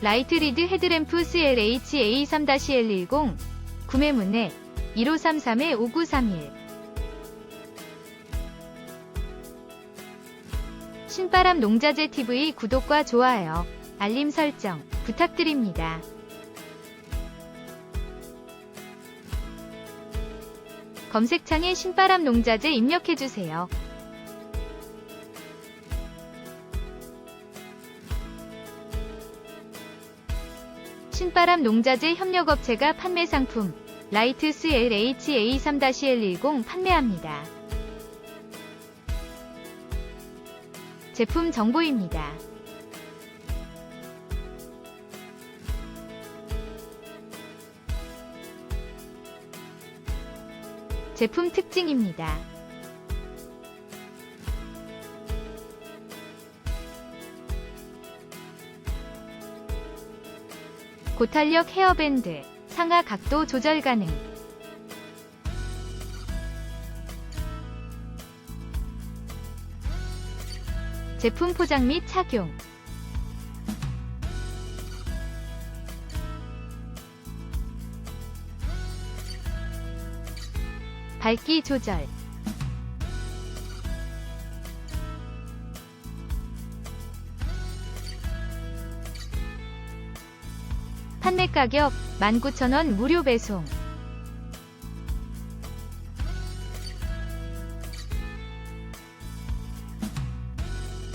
라이트 리드 헤드램프 CLHA3-L10 구매 문의 1533-5931 신바람 농자재 TV 구독과 좋아요, 알림 설정 부탁드립니다. 검색창에 신바람 농자재 입력해주세요. 신바람 농자재 협력업체가 판매 상품 라이트스 LHA3-L10 판매합니다. 제품 정보입니다. 제품 특징입니다. 고탄력 헤어밴드, 상하 각도 조절 가능. 제품 포장 및 착용. 밝기 조절. 판매 가격 19,000원 무료 배송.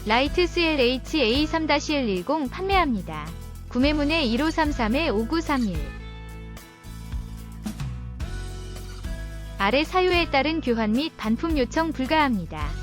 라이트스 LHA3-L10 판매합니다. 구매문의 1533-5931 아래 사유에 따른 교환 및 반품 요청 불가합니다.